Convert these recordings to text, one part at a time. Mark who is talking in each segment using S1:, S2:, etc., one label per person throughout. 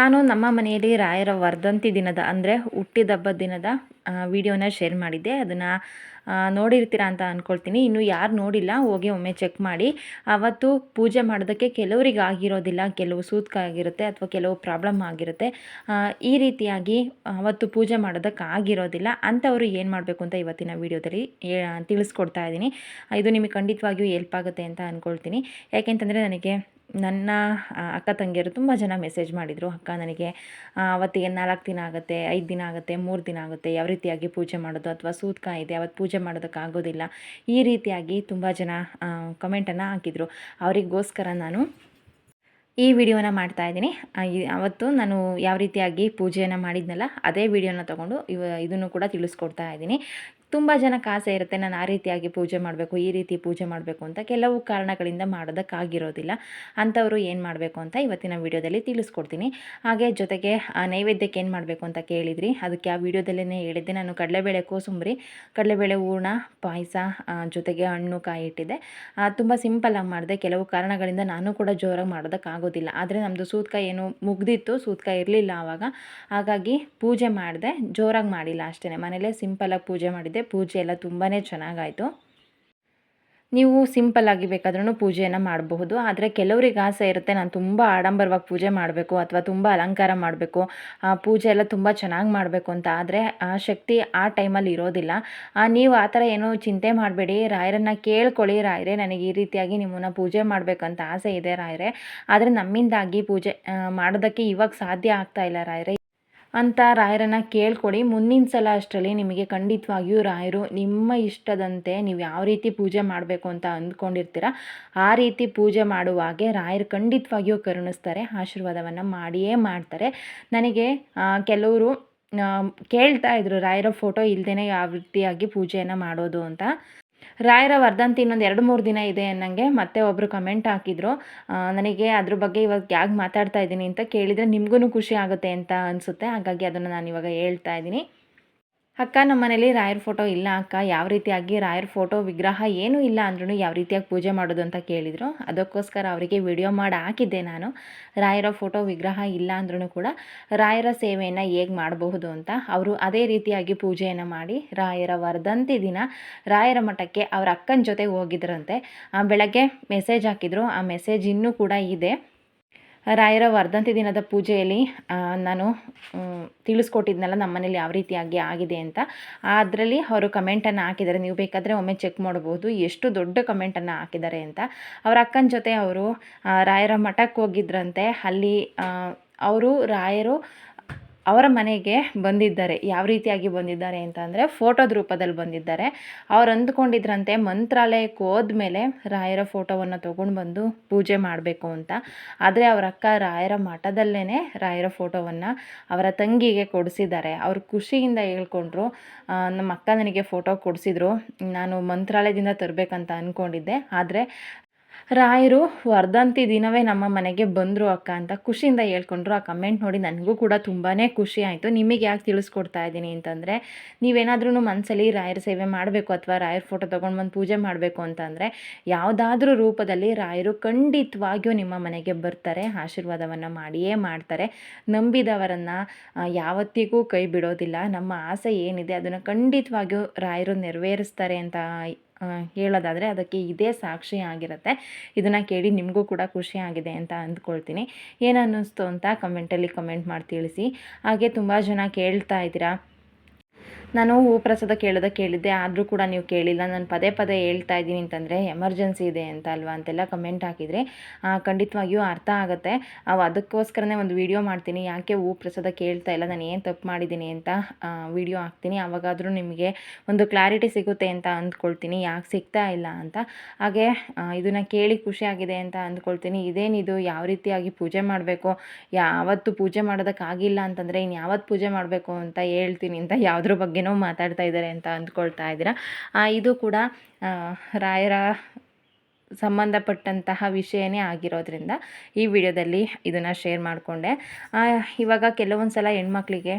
S1: ನಾನು ನಮ್ಮ ಮನೆಯಲ್ಲಿ ರಾಯರ ವರ್ಧಂತಿ ದಿನದ, ಅಂದರೆ ಹುಟ್ಟಿದಬ್ಬದ ದಿನದ ವಿಡಿಯೋನ ಶೇರ್ ಮಾಡಿದ್ದೆ. ಅದನ್ನು ನೋಡಿರ್ತೀರಾ ಅಂತ ಅಂದ್ಕೊಳ್ತೀನಿ ಇನ್ನು ಯಾರು ನೋಡಿಲ್ಲ, ಹೋಗಿ ಒಮ್ಮೆ ಚೆಕ್ ಮಾಡಿ. ಅವತ್ತು ಪೂಜೆ ಮಾಡೋದಕ್ಕೆ ಕೆಲವರಿಗೆ ಆಗಿರೋದಿಲ್ಲ. ಕೆಲವು ಸೂತ್ಕ ಆಗಿರುತ್ತೆ ಅಥವಾ ಕೆಲವು ಪ್ರಾಬ್ಲಮ್ ಆಗಿರುತ್ತೆ. ಈ ರೀತಿಯಾಗಿ ಅವತ್ತು ಪೂಜೆ ಮಾಡೋದಕ್ಕೆ ಆಗಿರೋದಿಲ್ಲ. ಅಂಥವರು ಏನು ಮಾಡಬೇಕು ಅಂತ ಇವತ್ತಿನ ವಿಡಿಯೋದಲ್ಲಿ ತಿಳಿಸ್ಕೊಡ್ತಾ ಇದ್ದೀನಿ. ಇದು ನಿಮಗೆ ಖಂಡಿತವಾಗಿಯೂ ಹೆಲ್ಪ್ ಆಗುತ್ತೆ ಅಂತ ಅಂದ್ಕೊಳ್ತೀನಿ ಯಾಕೆಂತಂದರೆ ನನಗೆ ನನ್ನ ಅಕ್ಕ ತಂಗಿಯರು ತುಂಬ ಜನ ಮೆಸೇಜ್ ಮಾಡಿದರು. ಅಕ್ಕ ನನಗೆ ಅವತ್ತಿಗೆ ನಾಲ್ಕು ದಿನ ಆಗುತ್ತೆ, ಐದು ದಿನ ಆಗುತ್ತೆ, ಮೂರು ದಿನ ಆಗುತ್ತೆ, ಯಾವ ರೀತಿಯಾಗಿ ಪೂಜೆ ಮಾಡೋದು ಅಥವಾ ಸೂತ್ಕ ಇದೆ, ಅವತ್ತು ಪೂಜೆ ಮಾಡೋದಕ್ಕಾಗೋದಿಲ್ಲ ಈ ರೀತಿಯಾಗಿ ತುಂಬ ಜನ ಕಮೆಂಟನ್ನು ಹಾಕಿದರು. ಅವರಿಗೋಸ್ಕರ ನಾನು ಈ ವಿಡಿಯೋನ ಮಾಡ್ತಾ ಇದ್ದೀನಿ. ಅವತ್ತು ನಾನು ಯಾವ ರೀತಿಯಾಗಿ ಪೂಜೆಯನ್ನು ಮಾಡಿದ್ನಲ್ಲ, ಅದೇ ವಿಡಿಯೋನ ತಗೊಂಡು ಇವ, ಇದನ್ನು ಕೂಡ ತಿಳಿಸ್ಕೊಡ್ತಾ ಇದ್ದೀನಿ. ತುಂಬ ಜನಕ್ಕೆ ಆಸೆ ಇರುತ್ತೆ ನಾನು ಆ ರೀತಿಯಾಗಿ ಪೂಜೆ ಮಾಡಬೇಕು ಈ ರೀತಿ ಪೂಜೆ ಮಾಡಬೇಕು ಅಂತ ಕೆಲವು ಕಾರಣಗಳಿಂದ ಮಾಡೋದಕ್ಕಾಗಿರೋದಿಲ್ಲ. ಅಂಥವರು ಏನು ಮಾಡಬೇಕು ಅಂತ ಇವತ್ತಿನ ವಿಡಿಯೋದಲ್ಲಿ ತಿಳಿಸ್ಕೊಡ್ತೀನಿ. ಹಾಗೆ ಜೊತೆಗೆ ಆ, ನೈವೇದ್ಯಕ್ಕೆ ಏನು ಮಾಡಬೇಕು ಅಂತ ಕೇಳಿದ್ರಿ ಅದಕ್ಕೆ ಆ ವಿಡಿಯೋದಲ್ಲೇ ಹೇಳಿದ್ದೆ. ನಾನು ಕಡಲೆಬೇಳೆ ಕೋಸುಂಬರಿ ಕಡಲೆಬೇಳೆ ಹೂರ್ಣ ಪಾಯಸ ಜೊತೆಗೆ ಹಣ್ಣು ಕಾಯಿ ಇಟ್ಟಿದ್ದೆ. ತುಂಬ ಸಿಂಪಲ್ಲಾಗಿ ಮಾಡಿದೆ. ಕೆಲವು ಕಾರಣಗಳಿಂದ ನಾನು ಕೂಡ ಜೋರಾಗಿ ಮಾಡೋದಕ್ಕಾಗೋದಿಲ್ಲ. ಆದರೆ ನಮ್ಮದು ಸೂತ್ಕ ಏನು ಮುಗ್ದಿತ್ತು ಸೂತ್ಕ ಇರಲಿಲ್ಲ ಆವಾಗ. ಹಾಗಾಗಿ ಪೂಜೆ ಮಾಡಿದೆ ಜೋರಾಗಿ ಮಾಡಿಲ್ಲ ಅಷ್ಟೇ ಮನೇಲೇ ಸಿಂಪಲಾಗಿ ಪೂಜೆ ಮಾಡಿದ್ದೆ. ಪೂಜೆ ಎಲ್ಲ ತುಂಬಾ ಚೆನ್ನಾಗಾಯಿತು. ನೀವು ಸಿಂಪಲ್ಲಾಗಿ ಬೇಕಾದ್ರೂ ಪೂಜೆಯನ್ನು ಮಾಡಬಹುದು, ಆದರೆ ಕೆಲವರಿಗೆ ಆಸೆ ಇರುತ್ತೆ, ನಾನು ತುಂಬ ಆಡಂಬರವಾಗಿ ಪೂಜೆ ಮಾಡಬೇಕು ಅಥವಾ ತುಂಬ ಅಲಂಕಾರ ಮಾಡಬೇಕು ಪೂಜೆ ಎಲ್ಲ ತುಂಬ ಚೆನ್ನಾಗಿ ಮಾಡಬೇಕು ಅಂತ, ಆದರೆ ಆ ಶಕ್ತಿ ಆ ಟೈಮಲ್ಲಿ ಇರೋದಿಲ್ಲ. ನೀವು ಆ ಥರ ಏನೋ ಚಿಂತೆ ಮಾಡಬೇಡಿ, ರಾಯರನ್ನು ಕೇಳ್ಕೊಳ್ಳಿ ರಾಯರೇ, ನನಗೆ ಈ ರೀತಿಯಾಗಿ ನಿಮ್ಮನ್ನು ಪೂಜೆ ಮಾಡಬೇಕಂತ ಆಸೆ ಇದೆ ರಾಯರೇ, ಆದರೆ ನಮ್ಮಿಂದಾಗಿ ಪೂಜೆ ಮಾಡೋದಕ್ಕೆ ಇವಾಗ ಸಾಧ್ಯ ಆಗ್ತಾ ಇಲ್ಲ ರಾಯರೇ. ಅಂತ ರಾಯರನ್ನು ಕೇಳ್ಕೊಡಿ. ಮುಂದಿನ ಸಲ ಅಷ್ಟರಲ್ಲಿ ನಿಮಗೆ ಖಂಡಿತವಾಗಿಯೂ ರಾಯರು ನಿಮ್ಮ ಇಷ್ಟದಂತೆ ನೀವು ಯಾವ ರೀತಿ ಪೂಜೆ ಮಾಡಬೇಕು ಅಂತ ಅಂದ್ಕೊಂಡಿರ್ತೀರ, ಆ ರೀತಿ ಪೂಜೆ ಮಾಡುವಾಗೆ ರಾಯರು ಖಂಡಿತವಾಗಿಯೂ ಕರುಣಿಸ್ತಾರೆ, ಆಶೀರ್ವಾದವನ್ನು ಮಾಡಿಯೇ ಮಾಡ್ತಾರೆ. ನನಗೆ ಕೆಲವರು ಕೇಳ್ತಾ ಇದ್ರು, ರಾಯರ ಫೋಟೋ ಇಲ್ಲದೇ ಯಾವ ರೀತಿಯಾಗಿ ಪೂಜೆಯನ್ನು ಮಾಡೋದು ಅಂತ. ರಾಯರ ವರ್ಧಂತಿ ಇನ್ನೊಂದು ಎರಡು ಮೂರು ದಿನ ಇದೆ ಅನ್ನಂಗೆ ಮತ್ತೆ ಒಬ್ಬರು ಕಮೆಂಟ್ ಹಾಕಿದ್ರು. ನನಗೆ ಅದ್ರ ಬಗ್ಗೆ ಇವಾಗ ಯಾಕೆ ಮಾತಾಡ್ತಾ ಇದ್ದೀನಿ ಅಂತ ಕೇಳಿದರೆ ನಿಮಗೂ ಖುಷಿ ಆಗುತ್ತೆ ಅಂತ ಅನಿಸುತ್ತೆ. ಹಾಗಾಗಿ ಅದನ್ನು ನಾನು ಇವಾಗ ಹೇಳ್ತಾ ಇದ್ದೀನಿ. ಅಕ್ಕ, ನಮ್ಮ ಮನೇಲಿ ರಾಯರ ಫೋಟೋ ಇಲ್ಲ ಅಕ್ಕ. ಯಾವ ರೀತಿಯಾಗಿ ರಾಯರ ಫೋಟೋ ವಿಗ್ರಹ ಏನೂ ಇಲ್ಲ ಅಂದ್ರೂ ಯಾವ ರೀತಿಯಾಗಿ ಪೂಜೆ ಮಾಡೋದು ಅಂತ ಕೇಳಿದರು. ಅದಕ್ಕೋಸ್ಕರ ಅವರಿಗೆ ವಿಡಿಯೋ ಮಾಡಿ ಹಾಕಿದ್ದೆ ನಾನು. ರಾಯರ ಫೋಟೋ ವಿಗ್ರಹ ಇಲ್ಲ ಅಂದ್ರೂ ಕೂಡ ರಾಯರ ಸೇವೆಯನ್ನು ಹೇಗೆ ಮಾಡಬಹುದು ಅಂತ ಅವರು ಅದೇ ರೀತಿಯಾಗಿ ಪೂಜೆಯನ್ನು ಮಾಡಿ ರಾಯರ ವರ್ಧಂತಿ ದಿನ ರಾಯರ ಮಠಕ್ಕೆ ಅವರ ಅಕ್ಕನ ಜೊತೆ ಹೋಗಿದ್ರಂತೆ. ಬೆಳಗ್ಗೆ ಮೆಸೇಜ್ ಹಾಕಿದ್ರು. ಆ ಮೆಸೇಜ್ ಇನ್ನೂ ಕೂಡ ಇದೆ. ರಾಯರ ವರ್ಧಂತಿ ದಿನದ ಪೂಜೆಯಲ್ಲಿ ನಾನು ತಿಳಿಸ್ಕೊಟ್ಟಿದ್ನಲ್ಲ ನಮ್ಮ ಮನೇಲಿ ಯಾವ ರೀತಿಯಾಗಿ ಆಗಿದೆ ಅಂತ. ಅದರಲ್ಲಿ ಅವರು ಕಮೆಂಟನ್ನು ಹಾಕಿದ್ದಾರೆ, ನೀವು ಬೇಕಾದರೆ ಒಮ್ಮೆ ಚೆಕ್ ಮಾಡ್ಬೋದು, ಎಷ್ಟು ದೊಡ್ಡ ಕಮೆಂಟನ್ನು ಹಾಕಿದ್ದಾರೆ ಅಂತ. ಅವರ ಅಕ್ಕನ ಜೊತೆ ಅವರು ರಾಯರ ಮಠಕ್ಕೆ ಹೋಗಿದ್ರಂತೆ. ಅಲ್ಲಿ ಅವರು ರಾಯರು ಅವರ ಮನೆಗೆ ಬಂದಿದ್ದಾರೆ. ಯಾವ ರೀತಿಯಾಗಿ ಬಂದಿದ್ದಾರೆ ಅಂತ ಅಂದರೆ ಫೋಟೋದ ರೂಪದಲ್ಲಿ ಬಂದಿದ್ದಾರೆ. ಅವ್ರು ಅಂದ್ಕೊಂಡಿದ್ರಂತೆ ಮಂತ್ರಾಲಯಕ್ಕೆ ಹೋದ್ಮೇಲೆ ರಾಯರ ಫೋಟೋವನ್ನು ತೊಗೊಂಡು ಬಂದು ಪೂಜೆ ಮಾಡಬೇಕು ಅಂತ. ಆದರೆ ಅವರ ಅಕ್ಕ ರಾಯರ ಮಠದಲ್ಲೇ ರಾಯರ ಫೋಟೋವನ್ನು ಅವರ ತಂಗಿಗೆ ಕೊಡಿಸಿದ್ದಾರೆ. ಅವರು ಖುಷಿಯಿಂದ ಹೇಳ್ಕೊಂಡ್ರು ನಮ್ಮ ಅಕ್ಕ ನನಗೆ ಫೋಟೋ ಕೊಡಿಸಿದ್ರು. ನಾನು ಮಂತ್ರಾಲಯದಿಂದ ತರಬೇಕಂತ ಅಂದ್ಕೊಂಡಿದ್ದೆ ಆದರೆ ರಾಯರು, ವರ್ಧಂತಿ ದಿನವೇ ನಮ್ಮ ಮನೆಗೆ ಬಂದರು ಅಕ್ಕ ಅಂತ ಖುಷಿಯಿಂದ ಹೇಳ್ಕೊಂಡ್ರು. ಆ ಕಮೆಂಟ್ ನೋಡಿ ನನಗೂ ಕೂಡ ತುಂಬಾ ಖುಷಿ ಆಯಿತು. ನಿಮಗೆ ಯಾಕೆ ತಿಳಿಸ್ಕೊಡ್ತಾ ಇದ್ದೀನಿ ಅಂತಂದರೆ ನೀವೇನಾದ್ರೂ ಮನಸ್ಸಲ್ಲಿ ರಾಯರ ಸೇವೆ ಮಾಡಬೇಕು ಅಥವಾ ರಾಯರ ಫೋಟೋ ತೊಗೊಂಡು ಬಂದು ಪೂಜೆ ಮಾಡಬೇಕು ಅಂತಂದರೆ, ಯಾವುದಾದ್ರೂ ರೂಪದಲ್ಲಿ ರಾಯರು ಖಂಡಿತವಾಗಿಯೂ ನಿಮ್ಮ ಮನೆಗೆ ಬರ್ತಾರೆ, ಆಶೀರ್ವಾದವನ್ನು ಮಾಡಿಯೇ ಮಾಡ್ತಾರೆ. ನಂಬಿದವರನ್ನು ಯಾವತ್ತಿಗೂ ಕೈ ಬಿಡೋದಿಲ್ಲ. ನಮ್ಮ ಆಸೆ ಏನಿದೆ, ಅದನ್ನು ಖಂಡಿತವಾಗಿಯೂ ರಾಯರು ನೆರವೇರಿಸ್ತಾರೆ ಅಂತ ಹೇಳೋದಾದರೆ ಅದಕ್ಕೆ ಇದೇ ಸಾಕ್ಷಿ ಆಗಿರುತ್ತೆ. ಇದನ್ನು ಕೇಳಿ ನಿಮಗೂ ಕೂಡ ಖುಷಿ ಆಗಿದೆ ಅಂತ ಅಂದ್ಕೊಳ್ತೀನಿ. ಏನು ಅನ್ನಿಸ್ತು ಅಂತ ಕಮೆಂಟಲ್ಲಿ ಕಮೆಂಟ್ ಮಾಡಿ ತಿಳಿಸಿ. ಹಾಗೆ ತುಂಬ ಜನ ಕೇಳ್ತಾ ಇದ್ದೀರಾ? ನಾನು ಹೂ ಪ್ರಸಾದ ಕೇಳೋದ ಕೇಳಿದ್ದೆ, ಆದರೂ ಕೂಡ ನೀವು ಕೇಳಿಲ್ಲ. ನಾನು ಪದೇ ಪದೇ ಹೇಳ್ತಾ ಇದ್ದೀನಿ ಅಂತಂದರೆ, ಎಮರ್ಜೆನ್ಸಿ ಇದೆ ಅಂತ ಅಲ್ವಾ? ಅಂತೆಲ್ಲ ಕಮೆಂಟ್ ಹಾಕಿದರೆ ಖಂಡಿತವಾಗಿಯೂ ಅರ್ಥ ಆಗುತ್ತೆ. ಅವು ಅದಕ್ಕೋಸ್ಕರನೇ ಒಂದು ವಿಡಿಯೋ ಮಾಡ್ತೀನಿ. ಯಾಕೆ ಹೂ ಪ್ರಸಾದ ಕೇಳ್ತಾ ಇಲ್ಲ? ನಾನು ಏನು ತಪ್ಪು ಮಾಡಿದ್ದೀನಿ ಅಂತ ವಿಡಿಯೋ ಹಾಕ್ತೀನಿ. ಅವಾಗಾದರೂ ನಿಮಗೆ ಒಂದು ಕ್ಲಾರಿಟಿ ಸಿಗುತ್ತೆ ಅಂತ ಅಂದ್ಕೊಳ್ತೀನಿ. ಯಾಕೆ ಸಿಗ್ತಾ ಇಲ್ಲ ಅಂತ. ಹಾಗೆ ಇದನ್ನು ಕೇಳಿ ಖುಷಿಯಾಗಿದೆ ಅಂತ ಅಂದ್ಕೊಳ್ತೀನಿ. ಇದೇನಿದು ಯಾವ ರೀತಿಯಾಗಿ ಪೂಜೆ ಮಾಡಬೇಕು? ಯಾವತ್ತು ಪೂಜೆ ಮಾಡೋದಕ್ಕಾಗಿಲ್ಲ ಅಂತಂದರೆ ಇನ್ನು ಯಾವತ್ತು ಪೂಜೆ ಮಾಡಬೇಕು ಅಂತ ಹೇಳ್ತೀನಿ ಅಂತ ಯಾವುದ್ರ ಬಗ್ಗೆನೋ ಮಾತಾಡ್ತಾ ಇದ್ದಾರೆ ಅಂತ ಅಂದ್ಕೊಳ್ತಾ ಇದ್ದೀರಾ. ಇದು ಕೂಡ ರಾಯರ ಸಂಬಂಧಪಟ್ಟಂತಹ ವಿಷಯನೇ ಆಗಿರೋದ್ರಿಂದ ಈ ವಿಡಿಯೋದಲ್ಲಿ ಇದನ್ನು ಶೇರ್ ಮಾಡಿಕೊಂಡೆ. ಇವಾಗ ಕೆಲವೊಂದು ಸಲ ಹೆಣ್ಮಕ್ಳಿಗೆ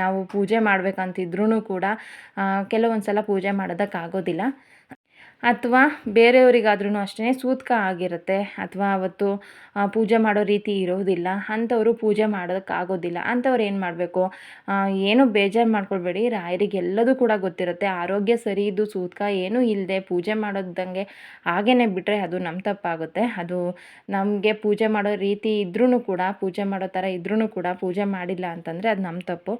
S1: ನಾವು ಪೂಜೆ ಮಾಡಬೇಕಂತಿದ್ರೂ ಕೂಡ ಕೆಲವೊಂದು ಸಲ ಪೂಜೆ ಮಾಡೋದಕ್ಕಾಗೋದಿಲ್ಲ. ಅಥವಾ ಬೇರೆಯವರಿಗಾದ್ರೂ ಅಷ್ಟೇ ಸೂತ್ಕ ಆಗಿರುತ್ತೆ ಅಥವಾ ಅವತ್ತು ಪೂಜೆ ಮಾಡೋ ರೀತಿ ಇರೋದಿಲ್ಲ. ಅಂಥವ್ರು ಪೂಜೆ ಮಾಡೋದಕ್ಕಾಗೋದಿಲ್ಲ. ಅಂಥವ್ರು ಏನು ಮಾಡಬೇಕು? ಏನು ಬೇಜಾರು ಮಾಡ್ಕೊಳ್ಬೇಡಿ. ರಾಯರಿಗೆ ಎಲ್ಲದೂ ಕೂಡ ಗೊತ್ತಿರುತ್ತೆ. ಆರೋಗ್ಯ ಸರಿ ಇದ್ದು ಸೂತ್ಕ ಏನೂ ಇಲ್ಲದೆ ಪೂಜೆ ಮಾಡೋದಂಗೆ ಹಾಗೇ ಬಿಟ್ಟರೆ ಅದು ನಮ್ಮ ತಪ್ಪಾಗುತ್ತೆ. ಅದು ನಮಗೆ ಪೂಜೆ ಮಾಡೋ ರೀತಿ ಇದ್ರೂ ಕೂಡ, ಪೂಜೆ ಮಾಡೋ ಥರ ಇದ್ರೂ ಕೂಡ ಪೂಜೆ ಮಾಡಿಲ್ಲ ಅಂತಂದರೆ ಅದು ನಮ್ಮ ತಪ್ಪು.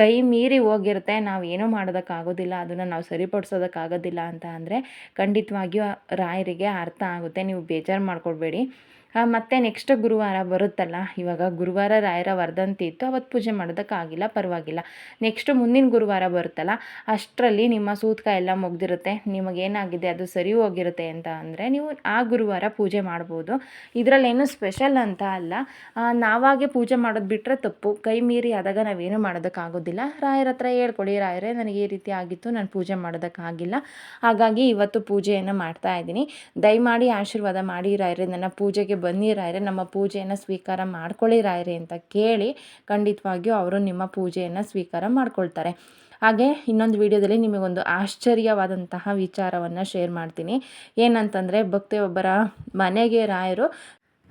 S1: ಕೈ ಮೀರಿ ಹೋಗಿರುತ್ತೆ. ನಾವು ಏನೂ ಮಾಡೋದಕ್ಕಾಗೋದಿಲ್ಲ. ಅದನ್ನು ನಾವು ಸರಿಪಡಿಸೋದಕ್ಕಾಗೋದಿಲ್ಲ ಅಂತ ಅಂದರೆ ಖಂಡಿತವಾಗಿಯೂ ರಾಯರಿಗೆ ಅರ್ಥ ಆಗುತ್ತೆ. ನೀವು ಬೇಜಾರು ಮಾಡ್ಕೊಳ್ಬೇಡಿ. ಮತ್ತು ನೆಕ್ಸ್ಟ್ ಗುರುವಾರ ಬರುತ್ತಲ್ಲ? ಇವಾಗ ಗುರುವಾರ ರಾಯರ ವರ್ಧಂತಿ ಇತ್ತು ಅವತ್ತು ಪೂಜೆ ಮಾಡೋದಕ್ಕಾಗಿಲ್ಲ, ಪರವಾಗಿಲ್ಲ. ನೆಕ್ಸ್ಟ್ ಮುಂದಿನ ಗುರುವಾರ ಬರುತ್ತಲ್ಲ, ಅಷ್ಟರಲ್ಲಿ ನಿಮ್ಮ ಸೂತ್ಕ ಎಲ್ಲ ಮುಗ್ದಿರುತ್ತೆ. ನಿಮಗೇನಾಗಿದೆ ಅದು ಸರಿ ಹೋಗಿರುತ್ತೆ ಅಂತ ಅಂದರೆ ನೀವು ಆ ಗುರುವಾರ ಪೂಜೆ ಮಾಡ್ಬೋದು. ಇದರಲ್ಲೇನು ಸ್ಪೆಷಲ್ ಅಂತ ಅಲ್ಲ ನಾವಾಗೆ ಪೂಜೆ ಮಾಡೋದು ಬಿಟ್ಟರೆ ತಪ್ಪು. ಕೈ ಮೀರಿ ಆದಾಗ ನಾವೇನು ಮಾಡೋದಕ್ಕಾಗೋದಿಲ್ಲ. ರಾಯರ ಹತ್ರ ಹೇಳ್ಕೊಡಿ ರಾಯರೇ, ನನಗೆ ಈ ರೀತಿ ಆಗಿತ್ತು, ನಾನು ಪೂಜೆ ಮಾಡೋದಕ್ಕಾಗಿಲ್ಲ. ಹಾಗಾಗಿ ಇವತ್ತು ಪೂಜೆಯನ್ನು ಮಾಡ್ತಾ ಇದ್ದೀನಿ. ದಯಮಾಡಿ ಆಶೀರ್ವಾದ ಮಾಡಿ ರಾಯರೇ, ನನ್ನ ಪೂಜೆಗೆ ಬನ್ನಿ ರಾಯರೇ ನಮ್ಮ ಪೂಜೆಯನ್ನು ಸ್ವೀಕಾರ ಮಾಡ್ಕೊಳ್ಳಿ ರಾಯರೇ ಅಂತ ಕೇಳಿ ಖಂಡಿತವಾಗಿಯೂ ಅವರು ನಿಮ್ಮ ಪೂಜೆಯನ್ನು ಸ್ವೀಕಾರ ಮಾಡ್ಕೊಳ್ತಾರೆ. ಹಾಗೆ ಇನ್ನೊಂದು ವಿಡಿಯೋದಲ್ಲಿ ನಿಮಗೊಂದು ಆಶ್ಚರ್ಯವಾದಂತಹ ವಿಚಾರವನ್ನು ಶೇರ್ ಮಾಡ್ತೀನಿ. ಏನಂತಂದರೆ, ಭಕ್ತಿಯೊಬ್ಬರ ಮನೆಗೆ ರಾಯರು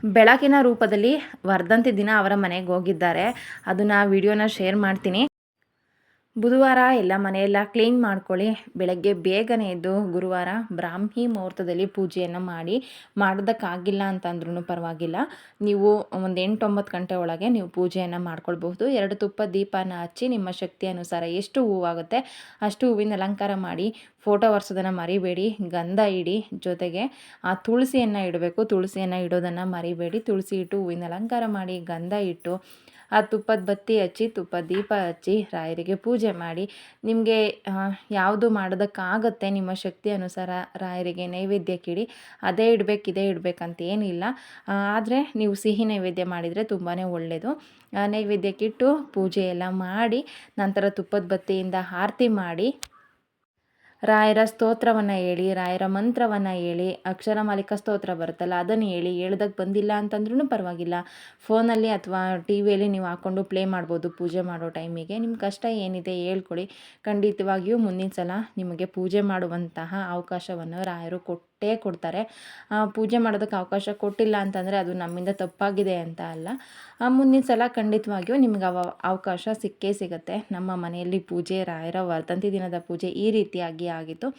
S1: ಬೆಳಕಿನ ರೂಪದಲ್ಲಿ ವರ್ಧಂತಿ ದಿನ ಅವರ ಮನೆಗೆ ಹೋಗಿದ್ದಾರೆ. ಅದನ್ನು ವಿಡಿಯೋನ ಶೇರ್ ಮಾಡ್ತೀನಿ. ಬುಧವಾರ ಎಲ್ಲ ಮನೆಯೆಲ್ಲ ಕ್ಲೀನ್ ಮಾಡ್ಕೊಳ್ಳಿ. ಬೆಳಗ್ಗೆ ಬೇಗನೆ ಎದ್ದು ಗುರುವಾರ ಬ್ರಾಹ್ಮಿ ಮುಹೂರ್ತದಲ್ಲಿ ಪೂಜೆಯನ್ನು ಮಾಡಿ, ಮಾಡೋದಕ್ಕಾಗಿಲ್ಲ ಅಂತಂದ್ರೂ ಪರವಾಗಿಲ್ಲ. ನೀವು ಒಂದು ಎಂಟೊಂಬತ್ತು ಗಂಟೆ ಒಳಗೆ ನೀವು ಪೂಜೆಯನ್ನು ಮಾಡ್ಕೊಳ್ಬಹುದು. ಎರಡು ತುಪ್ಪ ದೀಪನ ಹಚ್ಚಿ ನಿಮ್ಮ ಶಕ್ತಿ ಅನುಸಾರ ಎಷ್ಟು ಹೂವಾಗುತ್ತೆ ಅಷ್ಟು ಹೂವಿನ ಅಲಂಕಾರ ಮಾಡಿ, ಫೋಟೋ ಒರೆಸೋದನ್ನು ಮರಿಬೇಡಿ, ಗಂಧ ಇಡಿ. ಜೊತೆಗೆ ಆ ತುಳಸಿಯನ್ನು ಇಡಬೇಕು. ತುಳಸಿಯನ್ನು ಇಡೋದನ್ನು ಮರಿಬೇಡಿ. ತುಳಸಿ ಇಟ್ಟು ಹೂವಿನ ಅಲಂಕಾರ ಮಾಡಿ, ಗಂಧ ಇಟ್ಟು ಆ ತುಪ್ಪದ ಬತ್ತಿ ಹಚ್ಚಿ ತುಪ್ಪ ದೀಪ ಹಚ್ಚಿ ರಾಯರಿಗೆ ಪೂಜೆ ಮಾಡಿ. ನಿಮಗೆ ಯಾವುದು ಮಾಡೋದಕ್ಕಾಗತ್ತೆ ನಿಮ್ಮ ಶಕ್ತಿ ಅನುಸಾರ ರಾಯರಿಗೆ ನೈವೇದ್ಯಕ್ಕಿಡಿ ಅದೇ ಇಡಬೇಕು, ಇದೇ ಇಡಬೇಕಂತ ಏನಿಲ್ಲ. ಆದರೆ ನೀವು ಸಿಹಿ ನೈವೇದ್ಯ ಮಾಡಿದರೆ ತುಂಬಾ ಒಳ್ಳೆಯದು ನೈವೇದ್ಯಕ್ಕಿಟ್ಟು ಪೂಜೆ ಎಲ್ಲ ಮಾಡಿ, ನಂತರ ತುಪ್ಪದ ಬತ್ತಿಯಿಂದ ಆರತಿ ಮಾಡಿ ರಾಯರ ಸ್ತೋತ್ರವನ್ನು ಹೇಳಿ, ರಾಯರ ಮಂತ್ರವನ್ನು ಹೇಳಿ, ಅಕ್ಷರ ಮಾಲಿಕ ಸ್ತೋತ್ರ ಬರುತ್ತಲ್ಲ, ಅದನ್ನು ಹೇಳಿ ಹೇಳ್ದಕ್ಕೆ ಬಂದಿಲ್ಲ ಅಂತಂದ್ರೂ ಪರವಾಗಿಲ್ಲ. ಫೋನಲ್ಲಿ ಅಥವಾ ಟಿ ವಿಯಲ್ಲಿ ನೀವು ಹಾಕ್ಕೊಂಡು ಪ್ಲೇ ಮಾಡ್ಬೋದು, ಪೂಜೆ ಮಾಡೋ ಟೈಮಿಗೆ. ನಿಮ್ಮ ಕಷ್ಟ ಏನಿದೆ ಹೇಳ್ಕೊಳ್ಳಿ. ಖಂಡಿತವಾಗಿಯೂ ಮುಂದಿನ ಸಲ ನಿಮಗೆ ಪೂಜೆ ಮಾಡುವಂತಹ ಅವಕಾಶವನ್ನು ರಾಯರು ಕೊಟ್ಟೇ ಕೊಡ್ತಾರೆ. ಪೂಜೆ ಮಾಡೋದಕ್ಕೆ ಅವಕಾಶ ಕೊಟ್ಟಿಲ್ಲ ಅಂತಂದರೆ ಅದು ನಮ್ಮಿಂದ ತಪ್ಪಾಗಿದೆ ಅಂತ ಅಲ್ಲ. ಮುಂದಿನ ಸಲ ಖಂಡಿತವಾಗಿಯೂ ನಿಮ್ಗೆ ಅವ, ಅವಕಾಶ ಸಿಕ್ಕೇ ಸಿಗುತ್ತೆ. ನಮ್ಮ ಮನೆಯಲ್ಲಿ ಪೂಜೆ, ರಾಯರ ವರ್ಧಂತಿ ದಿನದ ಪೂಜೆ ಈ ರೀತಿಯಾಗಿ ಆಗಿತ್ತು.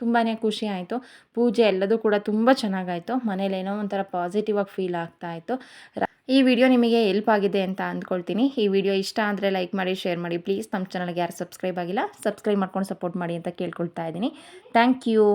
S1: ತುಂಬಾ ಖುಷಿ ಆಯಿತು. ಪೂಜೆ ಎಲ್ಲದೂ ಕೂಡ ತುಂಬ ಚೆನ್ನಾಗಾಯಿತು. ಮನೇಲಿ ಏನೋ ಒಂಥರ ಪಾಸಿಟಿವ್ ಆಗಿ ಫೀಲ್ ಆಗ್ತಾ ಇತ್ತು. ಈ ವಿಡಿಯೋ ನಿಮಗೆ ಎಲ್ಪ್ ಆಗಿದೆ ಅಂತ ಅಂದ್ಕೊಳ್ತೀನಿ. ಈ ವಿಡಿಯೋ ಇಷ್ಟ ಅಂದರೆ ಲೈಕ್ ಮಾಡಿ ಶೇರ್ ಮಾಡಿ. ಪ್ಲೀಸ್ ನಮ್ಮ ಚಾನಲ್ಗೆ ಯಾರು ಸಬ್ಸ್ಕ್ರೈಬ್ ಆಗಿಲ್ಲ ಸಬ್ಸ್ಕ್ರೈಬ್ ಮಾಡ್ಕೊಂಡು ಸಪೋರ್ಟ್ ಮಾಡಿ ಅಂತ ಕೇಳ್ಕೊಳ್ತಾ ಇದ್ದೀನಿ. Thank you